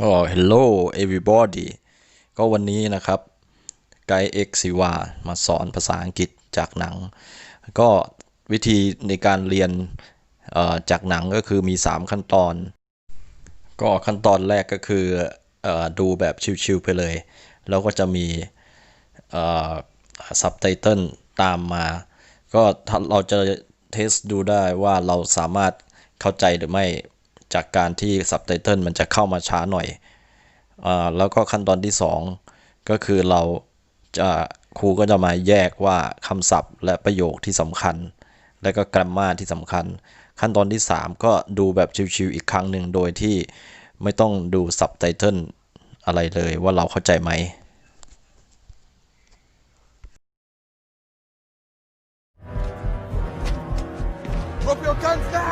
อ๋อ hello everybody ก็วันนี้นะครับ ไกด์เอ็กซิวา มาสอนภาษาอังกฤษจากหนัง ก็วิธีในการเรียนจากหนังก็คือมี 3 ขั้นตอน ก็ขั้นตอนแรกก็คืออดูแบบชิวๆไปเลย แล้วก็จะมีซับไตเติลตามมา ก็เราจะเทสดูได้ว่าเราสามารถเข้าใจหรือไม่ จากการที่ซับไตเติลมันจะเข้ามาช้าหน่อยอแล้วก็ขั้นตอนที่ 2 ก็คือเราจะครูก็จะมาแยกว่าคำศัพท์และประโยคที่สำคัญ และก็กร a มมาที่สำคัญ ขั้นตอนที่ 3 ก็ดูแบบชิวๆอีกครั้งหนึ่งโดยที่ไม่ต้องดูซับไตเติลอะไรเลยว่าเราเข้าใจไหม Drop your guns now! Excuse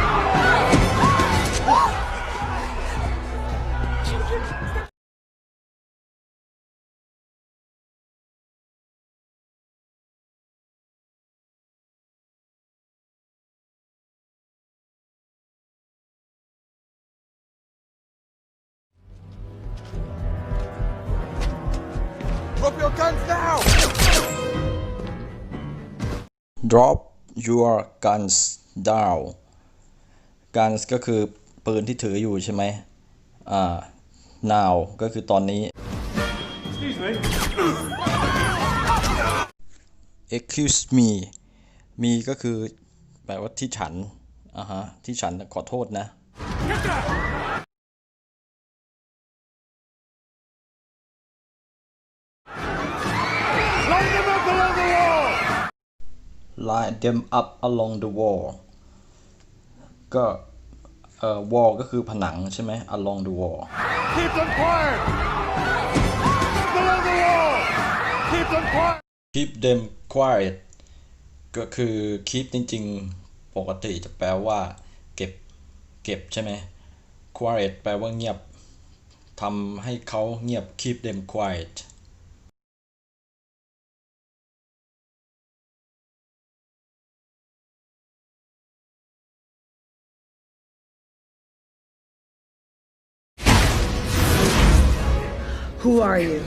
guns now! drop your guns down guns ก็คือปืนที่ถืออยู่ใช่ไหมอ่า now ก็คือตอนนี้ Excuse me. excuse me me ก็คือแปลว่าที่ฉันอ่าฮะ ที่ฉันขอโทษนะ line them up along the wall ก็เอ่อ wall ก็คือผนังใช่ไหม along the wall Keep them quiet! Along the wall! Keep them quiet! keep them quiet ก็คือ keep จริง ๆ ปกติจะแปลว่า เก็บ เก็บใช่ไหม quiet แปลว่าเงียบทำให้เขาเงียบ keep them quiet Who are you?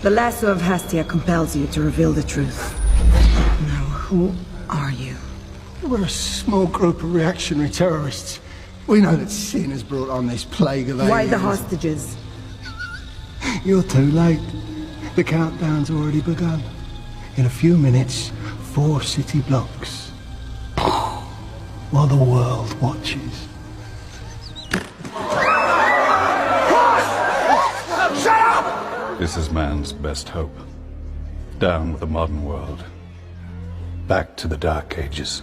The lasso of Hastia compels you to reveal the truth. Now, who are you? We're a small group of reactionary terrorists. We know that sin has brought on this plague of aliens. Why the hostages? You're too late. The countdown's already begun. In a few minutes, four city blocks. While the world watches. This is man's best hope. Down with the modern world. Back to the Dark Ages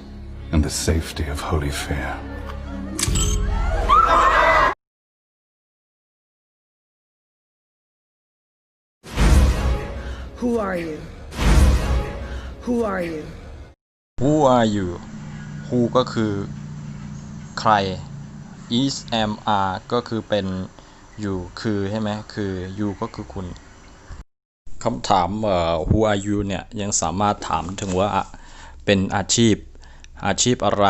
and the safety of holy fear. Who are you? Who are you? Who are you Who ก็คือใคร is am are ก็คือเป็น you คือใช่ไหมคือ you ก็คือคุณ คำถามเอ่อ Who are you เนี่ยยังสามารถถามถึงว่าเป็นอาชีพอาชีพอะไร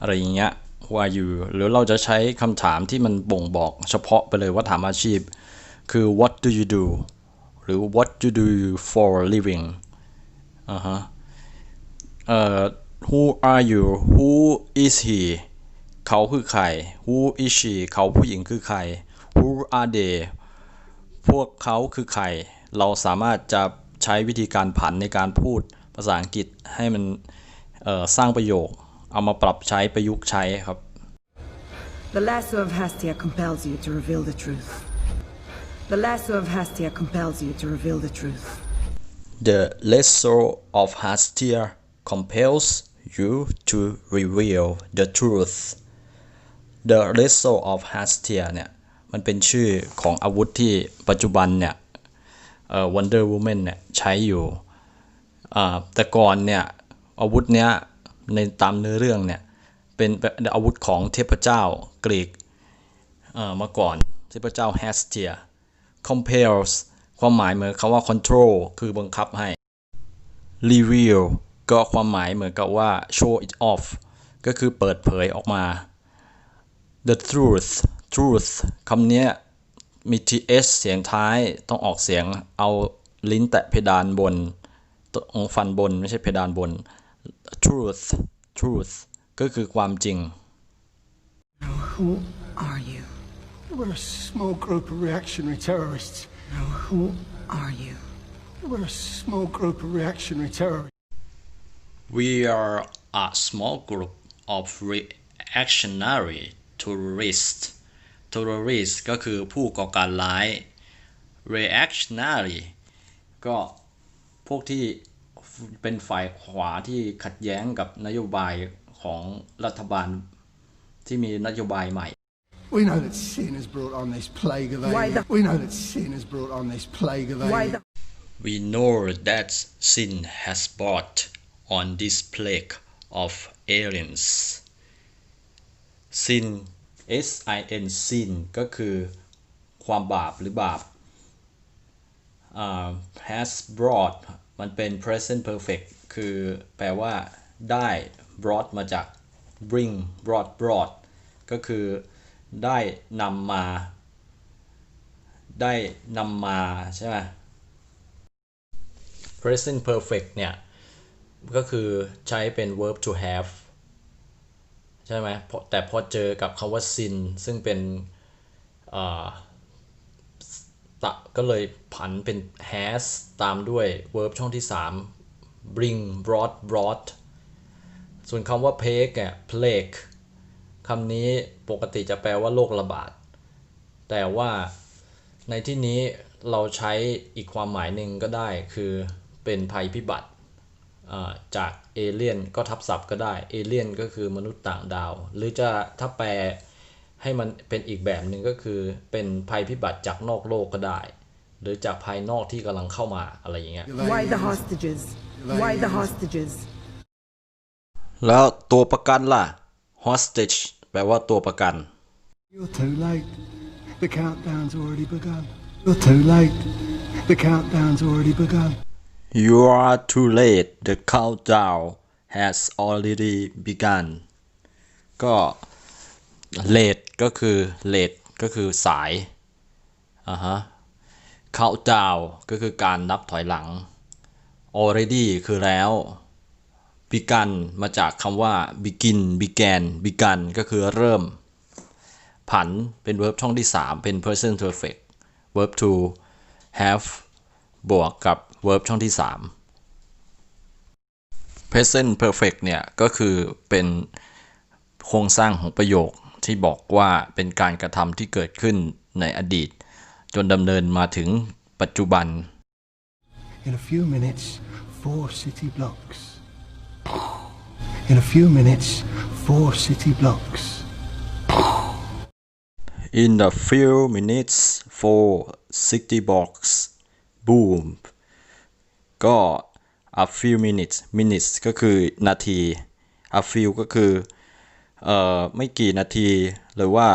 อะไรอย่างเงี้ย Who are you หรือเราจะใช้คำถามที่มันบ่งบอกเฉพาะไปเลยว่าถามอาชีพ คือ What do you do หรือ What do you do for a living อ่าฮะเอ่อ who are you who is he เขาคือใคร who is she เขาผู้หญิงคือใคร who are they พวกเขาคือใคร เราสามารถจะใช้วิธีการผันในการพูดภาษาอังกฤษให้มันเอ่อสร้างประโยค เอามาปรับใช้ประยุกต์ใช้ครับ The lasso of Hastia compels you to reveal the truth. The lasso of Hastia compels you to reveal the truth. The lasso of Hastia compels you to reveal the truth. The lasso of Hastia เนี่ยมันเป็นชื่อของอาวุธที่ปัจจุบันเนี่ยเอ่อ Wonder Woman เนี่ยใช้อยู่อ่าแต่ก่อนเนี่ยอาวุธเนี้ยในตามเนื้อเรื่องเนี่ยเป็นอาวุธของเทพเจ้ากรีกเอ่อมาก่อนเทพเจ้าแฮสเทีย compels ความหมายเหมือนคำว่า control คือบังคับให้ reveal ก็ความหมายเหมือนกับว่า show it off ก็คือเปิดเผยออกมา the truth truth คำเนี้ย มี th เสียงท้ายต้องออกเสียงเอาลิ้นแตะเพดานบนตรงฟันบนไม่ใช่เพดานบน truth truth ก็คือความจริง Who are you? We're a small group of reactionary terrorists. Who are you? We're a small group of reactionary terrorists. We are a small group of reactionary terrorists terrorists ก็คือผู้ก่อการร้าย reactionary ก็พวกที่เป็นฝ่ายขวาที่ขัดแย้งกับนโยบายของรัฐบาลที่มีนโยบายใหม่ We know that sin has brought on this plague of Why aliens. the- We know that sin has brought on this plague of Why aliens. the We know that sin has brought on this plague of aliens. sin s i n sin ก็คือความบาปหรือบาป has brought มันเป็น present perfect คือแปลว่าได้ brought มาจาก bring brought brought ก็คือได้นำมา ได้นำมาใช่ไหม present perfect เนี่ย ก็คือใช้เป็น verb to have ใช่ไหมแต่พอเจอกับคำว่า sin ซึ่งเป็นอ่าตะก็เลยผันเป็น has ตามด้วย verb ช่องที่ 3 bring brought brought ส่วนคำว่า plague อะ plague คำนี้ปกติจะแปลว่าโรคระบาด แต่ว่าในที่นี้เราใช้อีกความหมายหนึ่งก็ได้คือเป็นภัยพิบัติ จากเอเลี่ยนก็ทับศัพท์ก็ได้เอเลี่ยนก็คือมนุษย์ต่างดาว หรือจะถ้าแปลให้มันเป็นอีกแบบหนึ่งก็คือเป็นภัยพิบัติจากนอกโลกก็ได้ หรือจากภายนอกที่กำลังเข้ามาอะไรอย่างเงี้ย Why the hostages? Why the hostages? แล้วตัวประกันล่ะ hostage แปลว่าตัวประกัน You're too late. The countdown's already begun. You're too late. The countdown's already begun. You are too late the countdown has already begun ก็ late ก็คือ late ก็คือสายอ่าฮะ countdown ก็คือการนับถอยหลัง already คือแล้ว begun มาจากคำว่า begin began begun ก็คือเริ่ม ผันเป็น verb ช่องที่ 3 เป็น present perfect verb to have บวกกับ verb ช่องที่ 3 present perfect เนี่ยก็คือเป็นโครงสร้างของประโยคที่บอกว่าเป็นการกระทำที่เกิดขึ้นในอดีต จนดำเนินมาถึงปัจจุบัน In a few minutes, four city blocks. In a few minutes, four city blocks. in a few minutes for city box boom ก็ a few minutes minutes ก็คือนาที a few ก็คือเอ่อไม่กี่นาที หรือว่า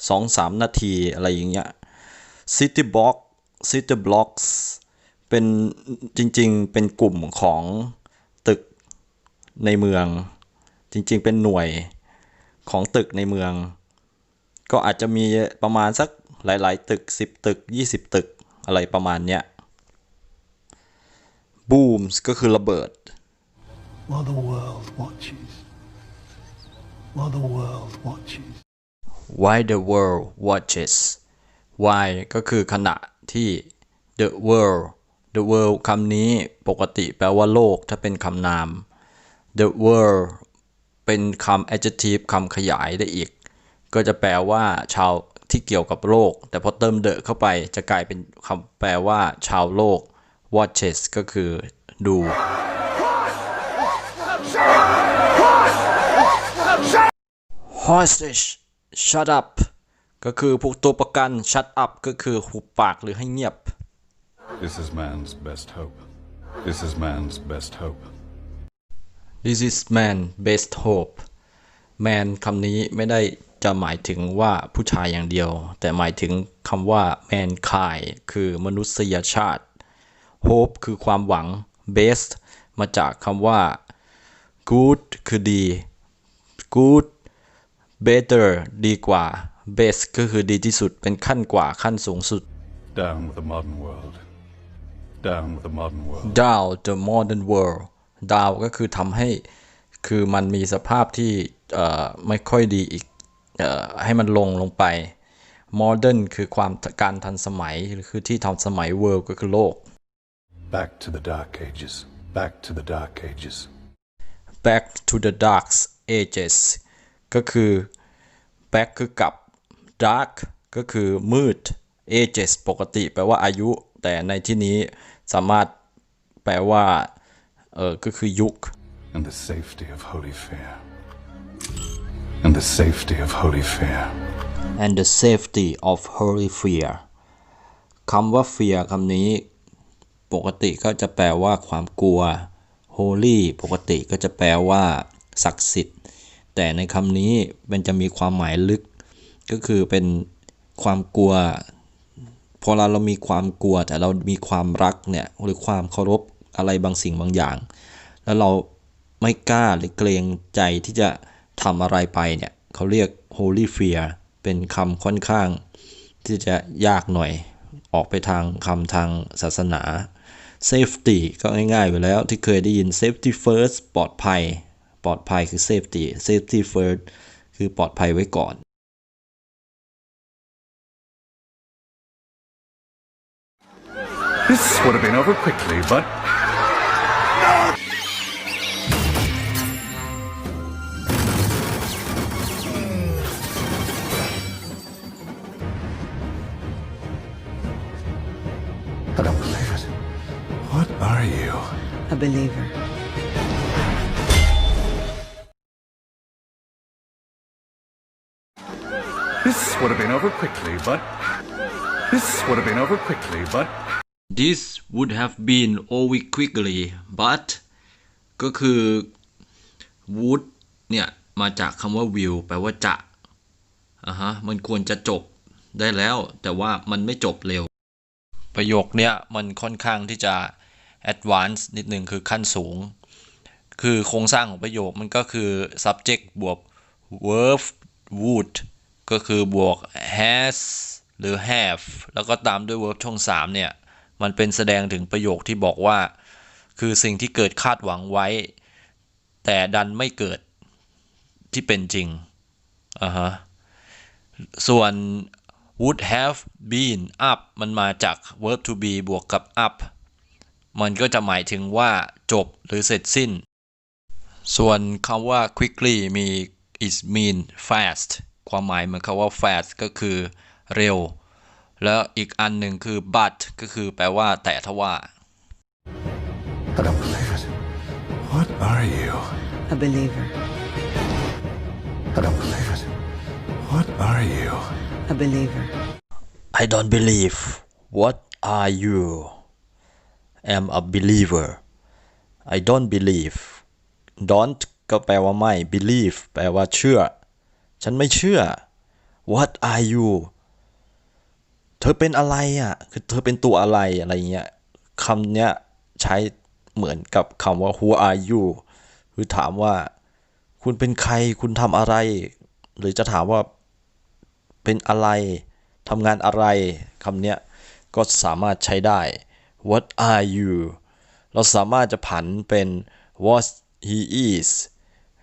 2-3 นาทีอะไรอย่างเงี้ย city block city blocks เป็นจริงๆ เป็นกลุ่มของตึกในเมือง จริงๆ เป็นหน่วยของตึกในเมือง ก็อาจจะมีประมาณสักหลาย ๆ ตึก 10 ตึก 20 ตึกอะไรประมาณเนี้ย booms ก็คือระเบิด While the world watches. While the world watches. why the world watches why ก็คือขณะที่ the world the world คำนี้ปกติแปลว่าโลกถ้าเป็นคำนาม the world เป็นคำ adjective คำขยายได้อีก ก็จะแปลว่าชาวที่เกี่ยวกับโลก แต่พอเติม the เข้าไปจะกลายเป็นคำแปลว่าชาวโลก watches ก็คือดู hostage shut up ก็คือพวกตัวประกัน shut up ก็คือหุบปากหรือให้เงียบ This is man's best hope. This is man's best hope. This is man best hope man คำนี้ไม่ได้จะหมายถึงว่าผู้ชายอย่างเดียว แต่หมายถึงคำว่า mankind คือมนุษยชาติ hope คือความหวัง best มาจากคำว่า good คือดี good better ดีกว่า best ก็คือดีที่สุดเป็นขั้นกว่าขั้นสูงสุด Down with the modern world. Down with the modern world. down the modern world down ก็คือทำให้คือมันมีสภาพที่เอ่อไม่ค่อยดีอีกเอ่อให้มันลงลงไป modern คือความการทันสมัยคือที่ทันสมัย world ก็คือโลก Back to the dark ages. Back to the dark ages. back to the dark ages ก็คือ back คือกลับ dark ก็คือมืด ages ปกติแปลว่าอายุ แต่ในที่นี้สามารถแปลว่า เออก็คือยุค And the safety of holy fear. And the safety of holy fear. and the safety of holy fear คำว่า fear คำนี้ ปกติก็จะแปลว่าความกลัว holy ปกติก็จะแปลว่า ศักดิ์สิทธิ์ แต่ในคำนี้มันจะมีความหมายลึก ก็คือเป็นความกลัว พอเราเรามีความกลัว แต่เรามีความรักเนี่ยหรือความเคารพอะไรบางสิ่งบางอย่าง แล้วเราไม่กล้าหรือเกรงใจที่จะทำอะไรไปเนี่ยเขาเรียก holy fear เป็นคำค่อนข้าง ที่จะยากหน่อยออกไปทางคำทางศาสนา safety ก็ง่ายๆไปแล้วที่เคยได้ยิน safety first ปลอดภัย ปลอดภัยคือ safety safety first คือปลอดภัยไว้ก่อน This would have been over quickly, but A believer. This would have been over quickly, but this would have been over quickly, but This would have been over quickly but ก็คือ would เนี่ย มาจากคำว่า will แปลว่าจะอะฮะ มันควรจะจบได้แล้ว แต่ว่ามันไม่จบเร็ว ประโยคเนี้ยมันค่อนข้างที่จะ advance นิดหนึ่งคือขั้นสูง คือโครงสร้างของประโยคมันก็คือ subject บวก verb would ก็คือบวก has หรือ have แล้วก็ตามด้วย verb ช่อง 3 เนี่ย มันเป็นแสดงถึงประโยคที่บอกว่า คือสิ่งที่เกิดคาดหวังไว้ แต่ดันไม่เกิดที่เป็นจริงอ่าฮะส่วน would have been up มันมาจาก verb to be บวกกับ up มันก็จะหมายถึงว่าจบหรือเสร็จสิ้น ส่วนคำว่า quickly มี is mean fast ความหมายเหมือนคำว่า fast ก็คือเร็ว แล้วอีกอันหนึ่งคือ but ก็คือแปลว่าแต่ทว่า I don't believe it. What are you? A believer. I don't believe it. What are you? A believer. I don't believe what are you am a believer I don't believe don't ก็แปลว่าไม่ believe แปลว่าเชื่อ ฉันไม่เชื่อ what are you เธอเป็นอะไรอะ คือเธอเป็นตัวอะไรอะไรเงี้ยคำเนี้ยใช้เหมือนกับคำว่า who are you คือถามว่า คุณเป็นใคร คุณทำอะไร หรือจะถามว่า เป็นอะไรทำงานอะไรคำเนี้ยก็สามารถใช้ได้ What are you เราสามารถจะผันเป็น what he is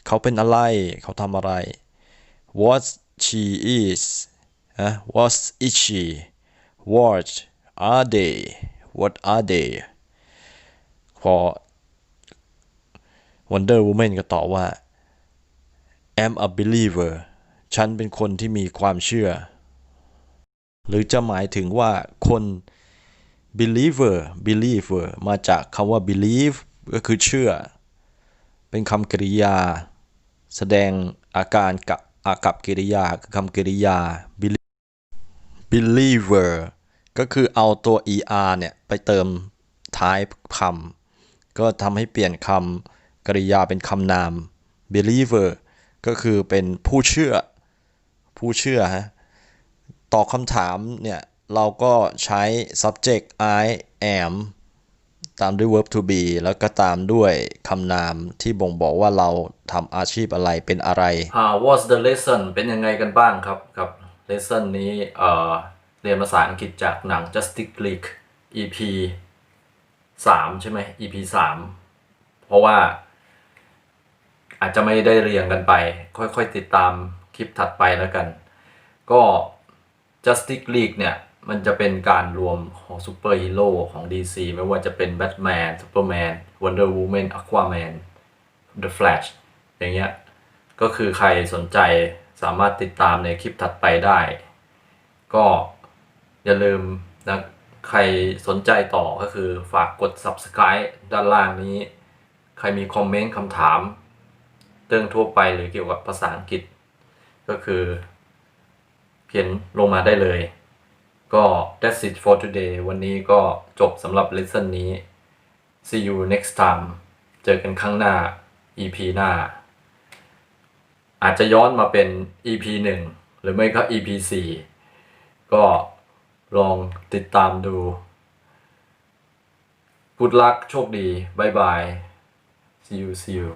เขาเป็นอะไร เขาทำอะไร what she is นะ what is she what are they what are they พอ Wonder Woman ก็ตอบว่า am a believer ฉันเป็นคนที่มีความเชื่อ หรือจะหมายถึงว่าคน believer believer มาจากคำว่า believe ก็คือเชื่อ เป็นคำกริยา แสดงอาการกับอากับกิริยาคือคำกริยา believe believer ก็คือเอาตัว er เนี่ย ไปเติมท้ายคำก็ทำให้เปลี่ยนคำกริยาเป็นคำนาม believer ก็คือเป็นผู้เชื่อ ผู้เชื่อฮะตอบคำถามเนี่ย เราก็ใช้ subject I am ตามด้วย verb to be แล้วก็ตามด้วยคำนามที่บ่งบอกว่าเราทำอาชีพอะไรเป็นอะไร uh, What's the lesson เป็นยังไงกันบ้างครับกับ lesson นี้เอ่อเรียนภาษาอังกฤษจากหนัง Justice League EP 3 ใช่ไหม EP 3 เพราะว่า อาจจะไม่ได้เรียงกันไป ค่อยๆ ติดตามคลิปถัดไปแล้วกัน ก็ Justice League เนี่ย มันจะเป็นการรวมของซูเปอร์ฮีโร่ของ DC ไม่ว่าจะเป็นแบทแมนซูเปอร์แมน Wonder Woman Aquaman The Flash อย่างเงี้ย ก็คือใครสนใจสามารถติดตามในคลิปถัดไปได้ ก็อย่าลืมนะใครสนใจต่อก็คือฝากกด Subscribe ด้านล่างนี้ ใครมีคอมเมนต์คำถาม เรื่องทั่วไปหรือเกี่ยวกับภาษาอังกฤษ ก็คือ เขียนลงมาได้เลย ก็ that's it for today วันนี้ก็จบสำหรับ lesson นี้ see you next time เจอกันครั้งหน้า EP หน้า อาจจะย้อนมาเป็น EP 1 หรือไม่ก็ EP 4 ก็ลองติดตามดู good luck โชคดีบายบาย see you see you